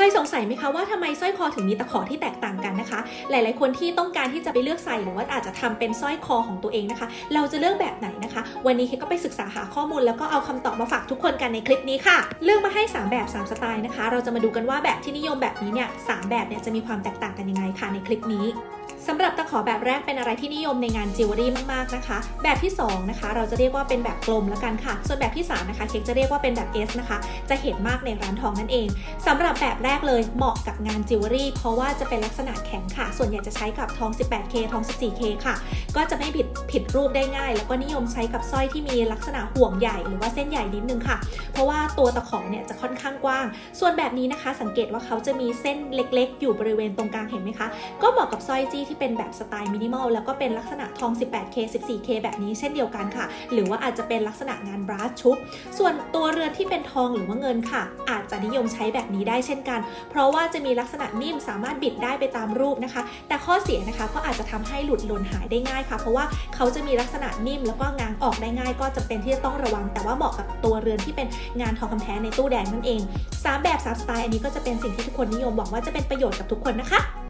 เคยสงสัยไหมคะว่าทำไมสร้อยคอถึงมีตะขอที่แตกต่างกันนะคะ หลาย ๆ คนที่ต้องการที่จะไปเลือกใส่หรือว่าอาจจะทำเป็นสร้อยคอของตัวเองนะคะ เราจะเลือกแบบไหนนะคะ วันนี้เคก็ไปศึกษาหาข้อมูล แล้วก็เอาคำตอบมาฝากทุกคนกันในคลิปนี้ค่ะ เลือกมาให้ 3 แบบ 3 สไตล์นะคะ เราจะมาดูกันว่าแบบที่นิยมแบบนี้เนี่ยสามแบบเนี่ยจะมีความแตกต่างกันยังไงค่ะในคลิปนี้ สำหรับตะขอแบบแรกเป็นอะไรที่นิยมในงานจิวเวลรี่มากๆนะคะ แบบที่สองนะคะเราจะเรียกว่าเป็นแบบกลมแล้วกันค่ะ ส่วนแบบที่สามนะคะเค้กจะเรียกว่าเป็นแบบ S นะคะ จะเห็นมากในร้านทองนั่นเองสำหรับแบบแรกเลยเหมาะกับงานจิวเวลรี่ เพราะว่าจะเป็นลักษณะแข็งค่ะ ส่วนใหญ่จะใช้กับทอง 18K ทอง 14K ค่ะ ก็จะไม่ผิดผิดรูปได้ง่าย แล้วก็นิยมใช้กับสร้อยที่มีลักษณะห่วงใหญ่หรือว่าเส้นใหญ่นิดนึงค่ะ เพราะว่าตัวตะขอเนี่ยจะค่อนข้างกว้าง ส่วนแบบนี้นะคะ สังเกตว่าเขาจะมีเส้นเล็ก ๆ อยู่บริเวณตรงกลางเห็นไหมคะ ก็เหมาะกับสร้อยจี้ที่เป็นแบบสไตล์มินิมอลแล้วก็เป็นลักษณะทอง 18K 14K แบบนี้เช่นเดียวกันค่ะ หรือว่าอาจจะเป็นลักษณะงานบราสชุบ ส่วนตัวเรือนที่เป็นทองหรือว่าเงินค่ะ อาจจะนิยมใช้แบบนี้ได้เช่นกัน เพราะว่าจะมีลักษณะนิ่มสามารถบิดได้ไปตามรูปนะคะ แต่ข้อเสียนะคะก็อาจจะทำให้หลุดหล่นหายได้ง่ายค่ะ เพราะว่าเขาจะมีลักษณะนิ่มแล้วก็งางออกได้ง่าย ก็จะเป็นที่จะต้องระวัง แต่ว่าเหมาะกับตัวเรือนที่เป็นงานทองคำแท้ในตู้แดงนั่นเองสามแบบสามสไตล์อันนี้ก็จะเป็นสิ่งที่ทุกคนนิยมหวังว่าจะเป็นประโยชน์กับทุกคนนะคะ